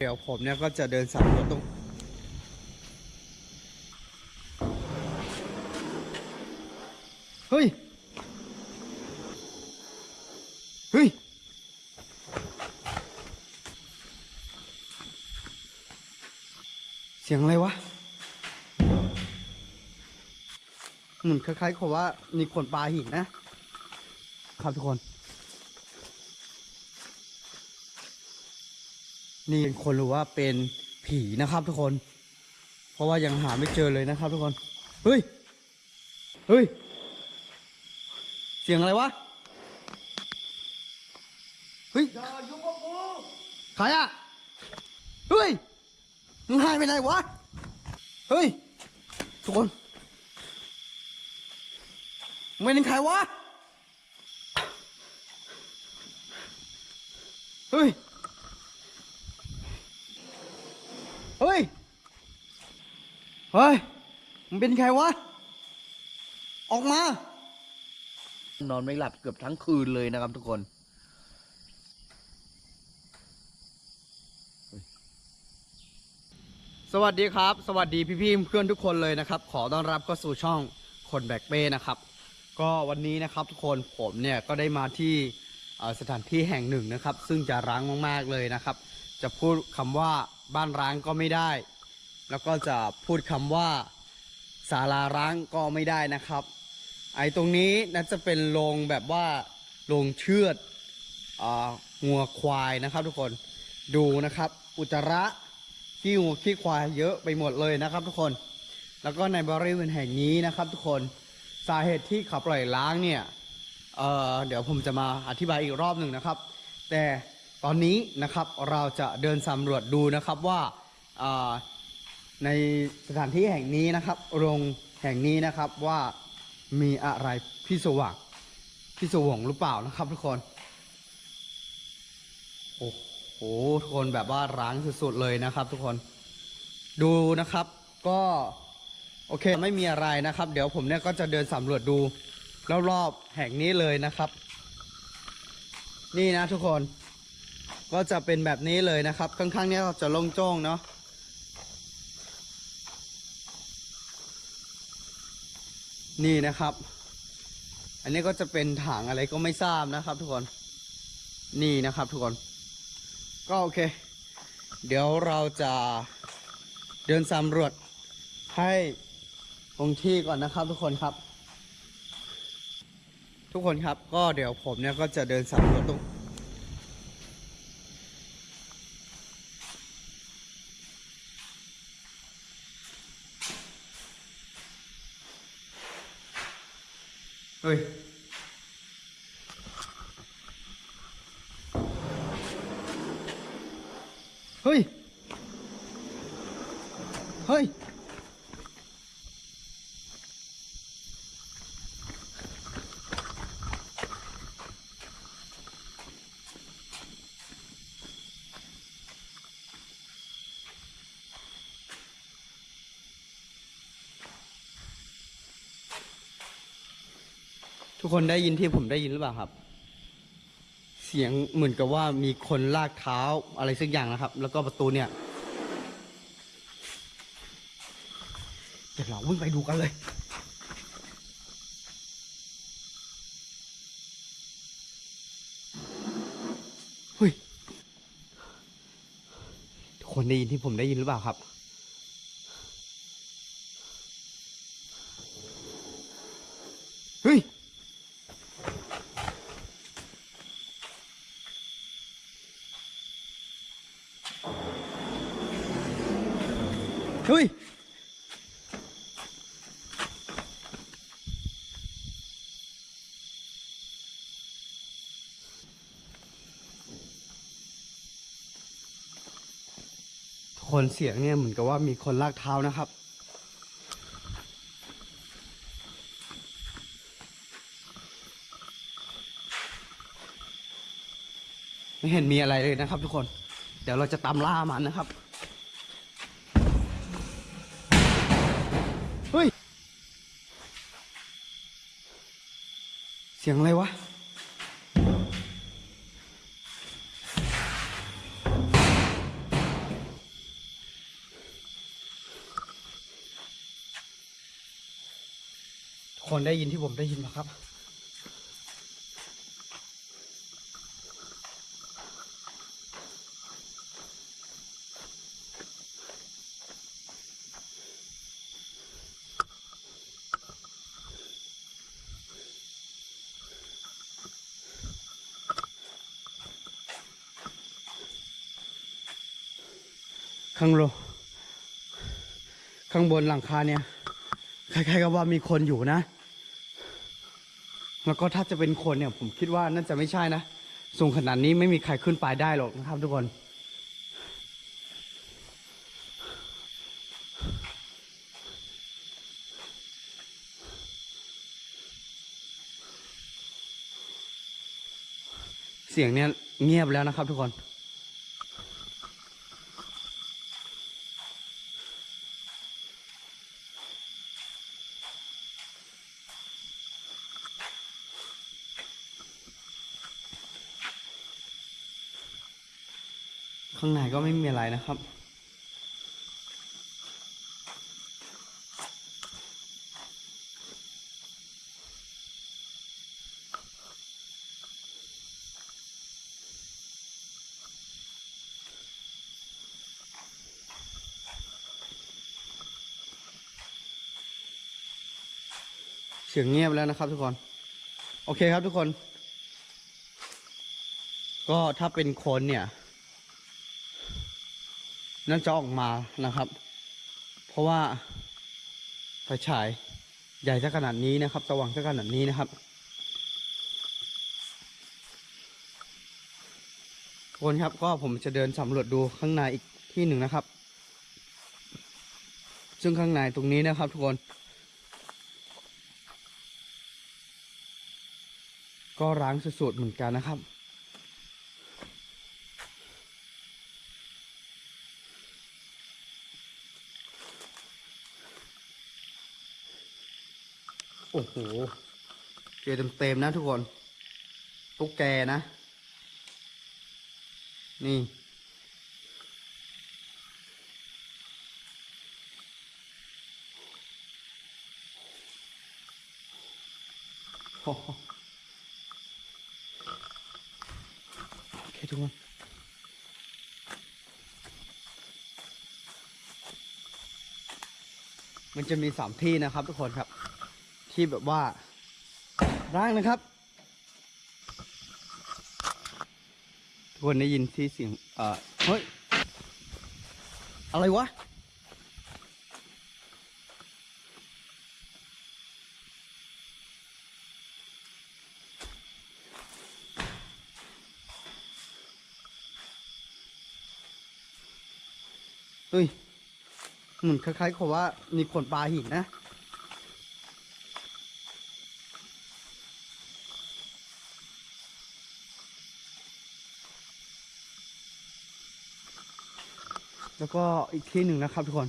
เดี๋ยวผมเนี่ยก็จะเดินสำรวจตรงเฮ้ย เฮ้ย เสียงอะไรวะ เหมือนคล้ายๆกับว่ามีคนปาหินนะครับทุกคน นี่เป็นคนหรือว่าเป็นผีนะครับทุกคน เพราะว่ายังหาไม่เจอเลยนะครับทุกคน เฮ้ย เฮ้ย เสียงอะไรวะ เฮ้ยอย่ายุ่งกับกูใครอะเฮ้ย มึงหายไปไหนวะ เฮ้ย ทุกคนมึงเป็นใครวะ เฮ้ย เฮ้ย เฮ้ย มึงเป็นใครวะ ออกมา นอนไม่หลับเกือบทั้งคืนเลยนะครับทุกคนสวัสดีครับ สวัสดีพี่ๆเพื่อนทุกคนเลยนะครับ ขอต้อนรับเข้าสู่ช่องคนแบกเป้นะครับ ก็วันนี้นะครับทุกคนผมเนี่ยก็ได้มาที่สถานที่แห่งหนึ่งนะครับ ซึ่งจะร้างมากๆเลยนะครับ จะพูดคำว่าบ้านร้างก็ไม่ได้ แล้วก็จะพูดคำว่าศาลาร้างก็ไม่ได้นะครับ ไอ้ตรงนี้น่าจะเป็นโรงแบบว่าโรงเชือดงัวควายนะครับ ทุกคนดูนะครับ อุจจาระขี้งัวขี้ควายเยอะไปหมดเลยนะครับ ทุกคน แล้วก็ในบริเวณแห่งนี้นะครับ ทุกคนสาเหตุที่ขับปล่อยล้างเนี่ยเเดี๋ยวผมจะมาอธิบายอีกรอบหนึ่งนะครับ แต่ ตอนนี้นะครับเราจะเดินสำรวจดูนะครับว่าในสถานที่แห่งนี้นะครับโรงแห่งนี้นะครับว่ามีอะไรพิศวงพิศวงหรือเปล่านะครับทุกคนโอ้โหทุกคนแบบว่าร้างสุดๆเลยนะครับ ทุกคนดูนะครับก็โอเคไม่มีอะไรนะครับ เดี๋ยวผมเนี่ยก็จะเดินสำรวจดูรอบๆแห่งนี้เลยนะครับ นี่นะทุกคน ก็จะเป็นแบบนี้เลยนะครับ ข้างๆเนี้จะโล่งโจ้งเนาะนี่นะครับ อันนี้ก็จะเป็นถังอะไรก็ไม่ทราบนะครับทุกคน นี่นะครับทุกคน ก็โอเค เดี๋ยวเราจะเดินสำรวจให้ตรงที่ก่อนนะครับทุกคนครับ ทุกคนครับก็เดี๋ยวผมเนี่ยก็จะเดินสำรวจตรง เทุกคนได้ยินที่ผมได้ยินหรือเปล่าครับ เสียงเหมือนกับว่ามีคนลากเท้าอะไรสักอย่างนะครับ แล้วก็ประตูเนี่ยเดี๋ยวเราวิ่งไปดูกันเลยเฮ้ยทุกคนได้ยินที่ผมได้ยินหรือเปล่าครับ ฮ้ยคนเสียงเนี่ยเหมือนกับว่ามีคนลากเท้านะครับ ไม่เห็นมีอะไรเลยนะครับทุกคน เดี๋ยวเราจะตามล่ามันนะครับ สียงอะไรวะคนได้ยินที่ผมได้ยินไหมครับ ข้างโลข้างบนหลังคาเนี่ยคล้ายๆกับว่ามีคนอยู่นะ แล้วก็ถ้าจะเป็นคนเนี่ย ผมคิดว่าน่าจะไม่ใช่นะสูงขนาดนี้ไม่มีใครขึ้นไปได้หรอกนะครับทุกคน เสียงเนี่ยเงียบแล้วนะครับทุกคน ข้างในก็ไม่มีอะไรนะครับ เสียงเงียบแล้วนะครับทุกคน โอเคครับทุกคน ก็ถ้าเป็นคนเนี่ย นั่นจะออกมานะครับ เพราะว่าไฟฉายใหญ่ซะขนาดนี้นะครับสว่างซะขนาดนี้นะครับทุกคนครับก็ผมจะเดินสำรวจดูข้างในอีกที่หนึ่งนะครับ ซึ่งข้างในตรงนี้นะครับทุกคน ก็ร้างสุดๆเหมือนกันนะครับ โอ้โห เจอเต็มๆนะทุกคน ตุ๊กแกนะ นี่โอ้โหโอเคทุกคนมันจะมีสามที่นะครับทุกคนครับ ที่แบบว่าร่างนะครับ ทุกคนได้ยินที่เสียงเอ่อเฮ้ย อะไรวะเฮ้ยเหมือนคล้ายๆกับว่ามีคนปลาหินนะ แล้วก็อีกที่หนึ่งนะครับทุกคน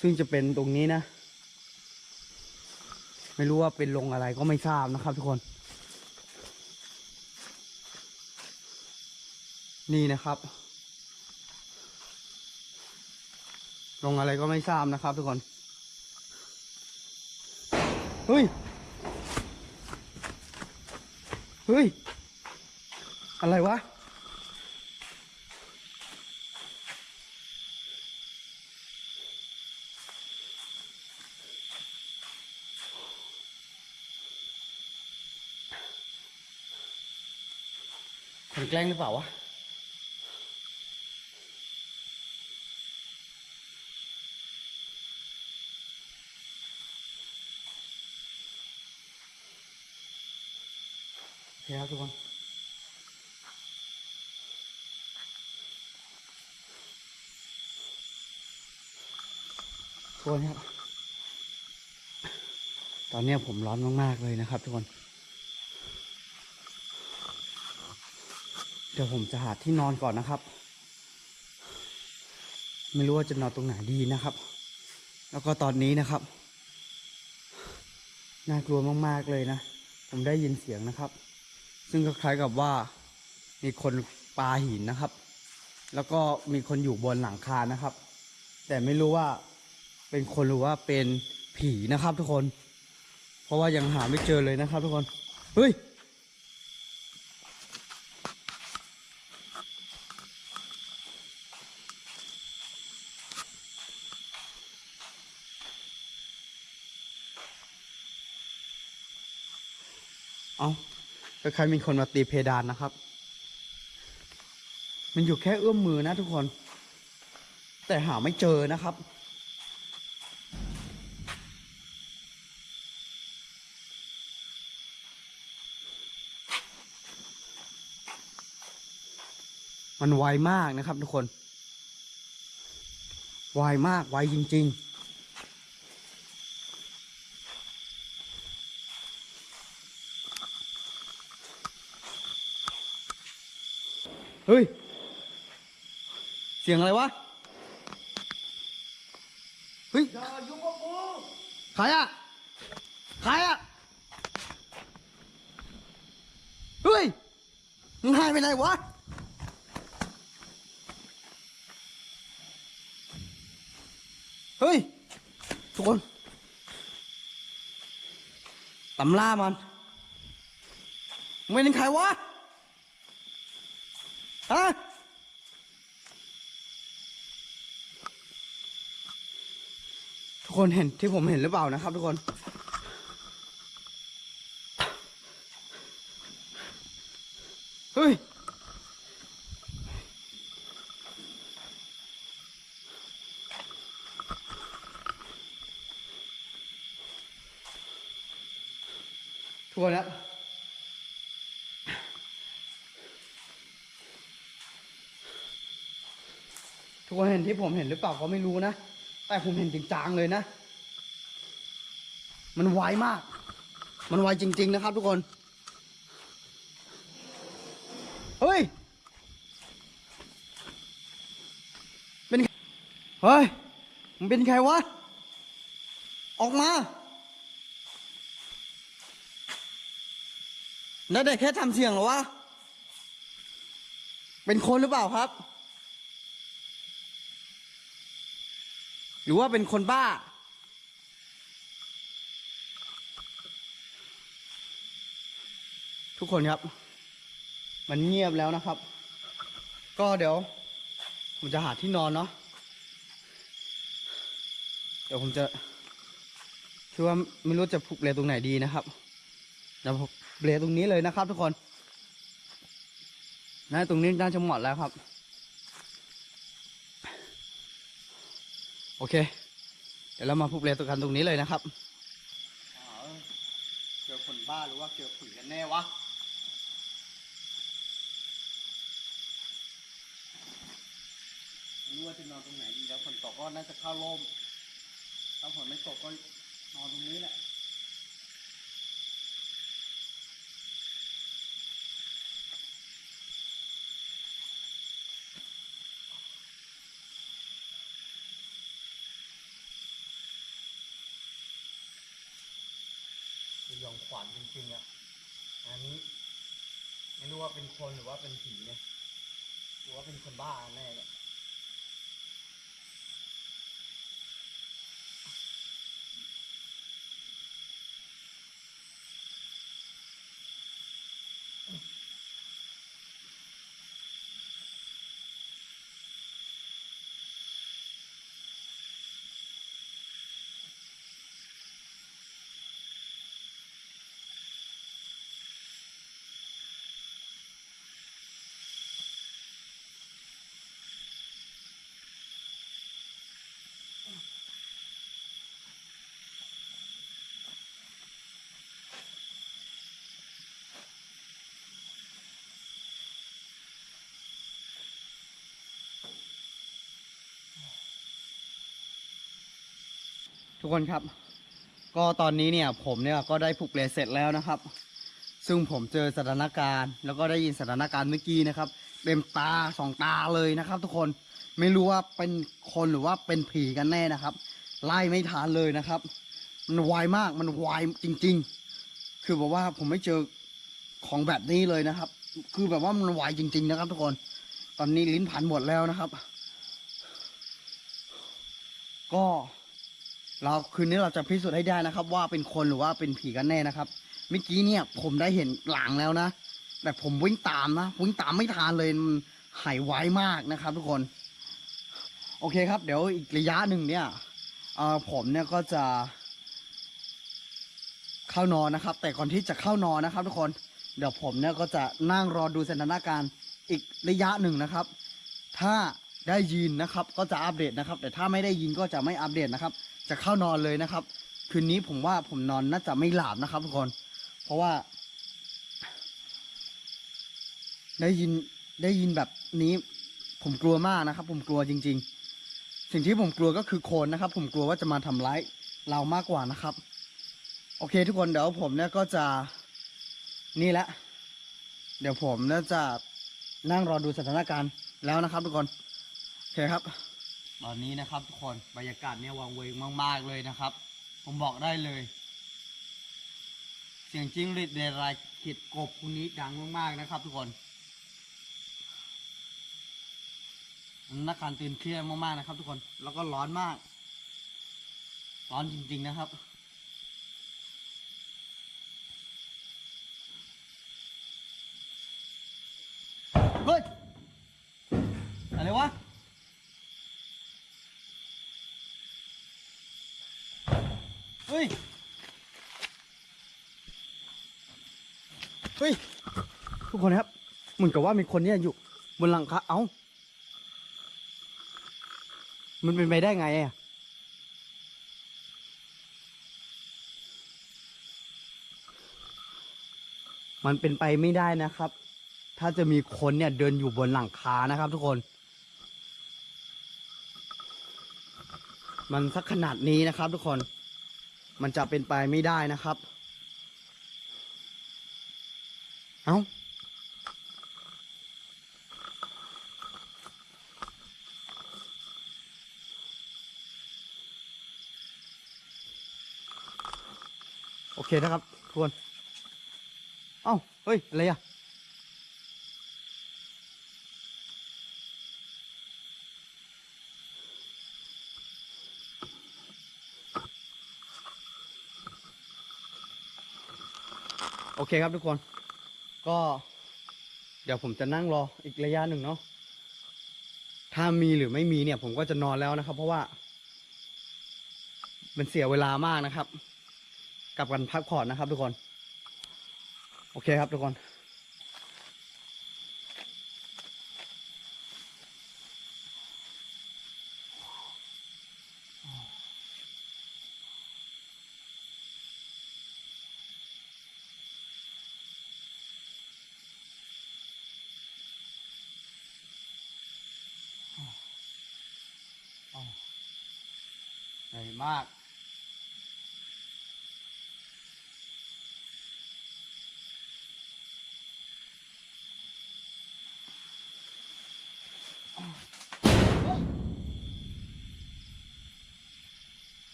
ซึ่งจะเป็นตรงนี้นะ ไม่รู้ว่าเป็นลงอะไรก็ไม่ทราบนะครับทุกคน นี่นะครับ ลงอะไรก็ไม่ทราบนะครับทุกคน เฮ้ย เฮ้ย อะไรวะ คนแกล้งหรือเปล่าวะโอเคครับทุกคนทุกคนครับ ตอนเนี้ยผมร้อนมาก ๆ เลยนะครับทุกคน เดี๋ยวผมจะหาที่นอนก่อนนะครับ ไม่รู้ว่าจะนอนตรงไหนดีนะครับ แล้วก็ตอนนี้นะครับ น่ากลัวมากๆเลยนะ ผมได้ยินเสียงนะครับ ซึ่งก็คล้ายกับว่ามีคนปาหินนะครับ แล้วก็มีคนอยู่บนหลังคานะครับ แต่ไม่รู้ว่าเป็นคนหรือว่าเป็นผีนะครับ ทุกคนผราะว่ายังหาไม่เจอเลยนะครับ ทุกคน เฮ้ย คล้ายๆมีคนมาตีเพดานนะครับ มันอยู่แค่เอื้อมมือนะทุกคน แต่หาไม่เจอนะครับ มันไวมากนะครับทุกคน ไวมากไวจริง ๆ เฮ้ย เสียงอะไรวะ เฮ้ยอย่ายุ่งกับกูใครอะใครอะเฮ้ย มึงหายไปไหนวะ เฮ้ย ทุกคนตำล่ามัน ไมึงเป็นใครวะ ฮะทุกคนเห็นที่ผมเห็นหรือเปล่านะครับ ทุกคน เฮ้ย ทุกคนครับ ที่ผมเห็นหรือเปล่าก็ไม่รู้นะ แต่ผมเห็นจริงจังเลยนะ มันไวมาก มันไวจริง ๆ นะครับ ทุกคน เฮ้ย เป็น เฮ้ย มันเป็นใครวะ ออกมาแล้วได้แค่ทำเสียงหรอวะ เป็นคนหรือเปล่าครับ หรือว่าเป็นคนบ้า ทุกคนครับ มันเงียบแล้วนะครับ ก็เดี๋ยว ผมจะหาที่นอนเนาะเดี๋ยวผมจะคือว่าไม่รู้จะผูกเปลตรงไหนดีนะครับเดี๋ยวผมเปลตรงนี้เลยนะครับ ทุกคนนะตรงนี้น่าจะเหมาะแล้วครับ โอเค เดี๋ยวเรามาพูดเรียนตัวกันตรงนี้เลยนะครับเจอคนบ้าหรือว่าเจอผีกันแน่วะไม่รู้ว่าจะนอนตรงไหนดีแล้วฝนตกก็น่าจะเข้าร่มถ้าฝนไม่ตกก็นอนตรงนี้แหละ ยองขวัญจริงๆอะ อันนี้ ไม่รู้ว่าเป็นคนหรือว่าเป็นผีเนี่ยหรือว่าเป็นคนบ้าแน่เนี่ย ทุกคนครับ ก็ตอนนี้เนี่ยผมเนี่ยก็ได้ผูกเลเสร็จแล้วนะครับ ซึ่งผมเจอสถานการณ์ แล้วก็ได้ยินสถานการณ์เมื่อกี้นะครับเต็มตาสองตาเลยนะครับ ทุกคนไม่รู้ว่าเป็นคนหรือว่าเป็นผีกันแน่นะครับ ไล่ไม่ทันเลยนะครับ มันไวมากมันไวจริง ๆ คือแบบว่าผมไม่เจอของแบบนี้เลยนะครับ คือแบบว่ามันไวจริง ๆ นะครับ ทุกคน ตอนนี้ลิ้นพันหมดแล้วนะครับ ก็ เราคืนนี้เราจะพิสูจน์ให้ได้นะครับ ว่าเป็นคนหรือว่าเป็นผีกันแน่นะครับเมื่อกี้เนี่ยผมได้เห็นหลังแล้วนะ แต่ผมวิ่งตามนะวิ่งตามไม่ทันเลยมันหายไวมากนะครับ ทุกคน โอเคครับ เดี๋ยวอีกระยะหนึ่งเนี่ยผมเนี่ยก็จะ เข้านอนนะครับ แต่ก่อนที่จะเข้านอนนะครับ ทุกคนเดี๋ยวผมเนี่ยก็จะนั่งรอดูสถานการณ์อีกระยะหนึ่งนะครับ ถ้าได้ยินนะครับ ก็จะอัปเดตนะครับ แต่ถ้าไม่ได้ยินก็จะไม่อัปเดตนะครับ จะเข้านอนเลยนะครับ คืนนี้ผมว่าผมนอนน่าจะไม่หลับนะครับทุกคน เพราะว่า ได้ยินได้ยินแบบนี้ผมกลัวมากนะครับ ผมกลัวจริง ๆ สิ่งที่ผมกลัวก็คือโคนนะครับ ผมกลัวว่าจะมาทำร้ายเรามากกว่านะครับ โอเค ทุกคนเดี๋ยวผมเนี่ยก็จะนี่แหละ เดี๋ยวผมเนี่ยจะนั่งรอดูสถานการณ์แล้วนะครับทุกคนโอเคครับ ตอนนี้นะครับทุกคนบรรยากาศเนี่ยวังเวงมาก ๆ เลยนะครับ ผมบอกได้เลย เสียงจิ้งหรีดในรายขีดกบคุณนี้ดังมาก ๆ นะครับ ทุกคนนักการตื่นเครียดมาก ๆ นะครับ ทุกคนแล้วก็ร้อนมาก ร้อนจริง ๆ นะครับ เฮ้ย อะไรวะ เฮ้ย เฮ้ย ทุกคนครับ เหมือนกับว่ามีคนเนี่ยอยู่บนหลังคา เอ้า มันเป็นไปได้ไงอะมันเป็นไปไม่ได้นะครับ ถ้าจะมีคนเนี่ยเดินอยู่บนหลังคานะครับ ทุกคน มันสักขนาดนี้นะครับ ทุกคน มันจะเป็นไปไม่ได้นะครับ เอ้าโอเคนะครับทุกคน เอ้า เฮ้ย อะไรอะ เคครับทุกคน ก็เดี๋ยวผมจะนั่งรออีกระยะหนึ่งเนาะ ถ้ามีหรือไม่มีเนี่ย ผมก็จะนอนแล้วนะครับ เพราะว่า มันเสียเวลามากนะครับกับการพักผ่อนนะครับ ทุกคน โอเคครับทุกคน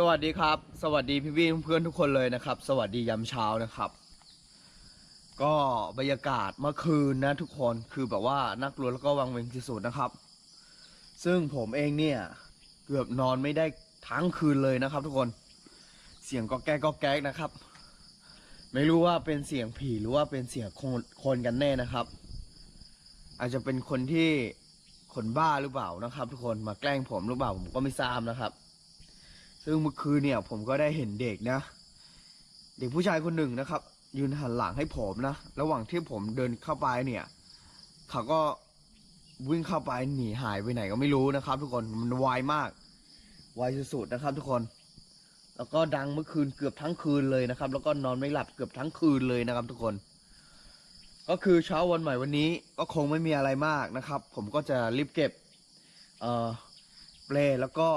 สวัสดีครับ สวัสดีพี่พี่ๆเพื่อนทุกคนเลยนะครับ สวัสดียามเช้านะครับ ก็บรรยากาศเมื่อคืนนะทุกคนคือแบบว่าน่ากลัวแล้วก็วังเวงที่สุดนะครับ ซึ่งผมเองเนี่ยเกือบนอนไม่ได้ทั้งคืนเลยนะครับ ทุกคนเสียงก็แก๊กก็แก๊กนะครับ ไม่รู้ว่าเป็นเสียงผีหรือว่าเป็นเสียงคนคนกันแน่นะครับ อาจจะเป็นคนที่คนบ้าหรือเปล่านะครับ ทุกคนมาแกล้งผมหรือเปล่าผมก็ไม่ทราบนะครับ ซึ่งเมื่อคืนเนี่ยผมก็ได้เห็นเด็กนะ เด็กผู้ชายคนหนึ่งนะครับ ยืนหันหลังให้ผมนะ ระหว่างที่ผมเดินเข้าไปเนี่ย เขาก็วิ่งเข้าไปหนีหายไปไหนก็ไม่รู้นะครับ ทุกคนมันไวมากไวสุดๆนะครับ ทุกคน แล้วก็ดังเมื่อคืนเกือบทั้งคืนเลยนะครับ แล้วก็นอนไม่หลับเกือบทั้งคืนเลยนะครับ ทุกคน ก็คือเช้าวันใหม่วันนี้ก็คงไม่มีอะไรมากนะครับ ผมก็จะรีบเก็บเอ่อเปลแล้วก็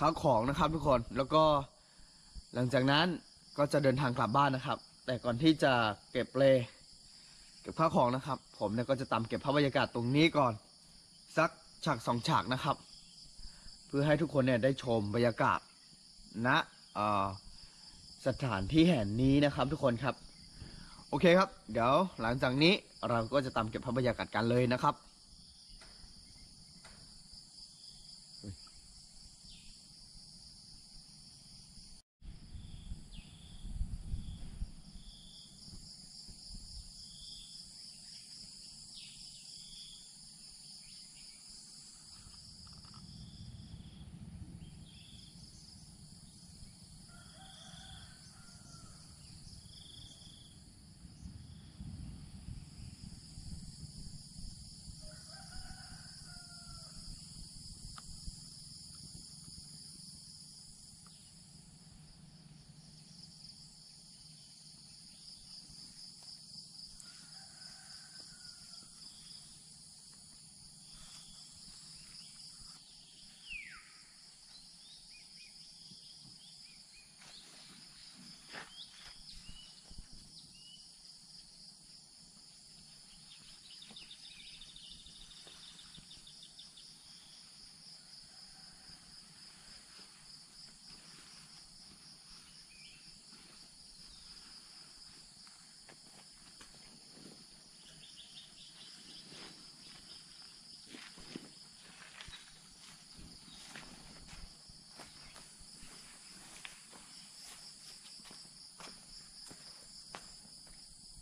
ข้าวของนะครับทุกคนแล้วก็หลังจากนั้นก็จะเดินทางกลับบ้านนะครับ แต่ก่อนที่จะเก็บเลเก็บข้าวของนะครับ ผมเนี่ยก็จะตามเก็บภาพบรรยากาศตรงนี้ก่อน สักฉากสองฉากนะครับ เพื่อให้ทุกคนเนี่ยได้ชมบรรยากาศณเอ่อสถานที่แห่งนี้นะครับ ทุกคนครับ โอเคครับ เดี๋ยวหลังจากนี้เราก็จะตามเก็บภาพบรรยากาศกันเลยนะครับ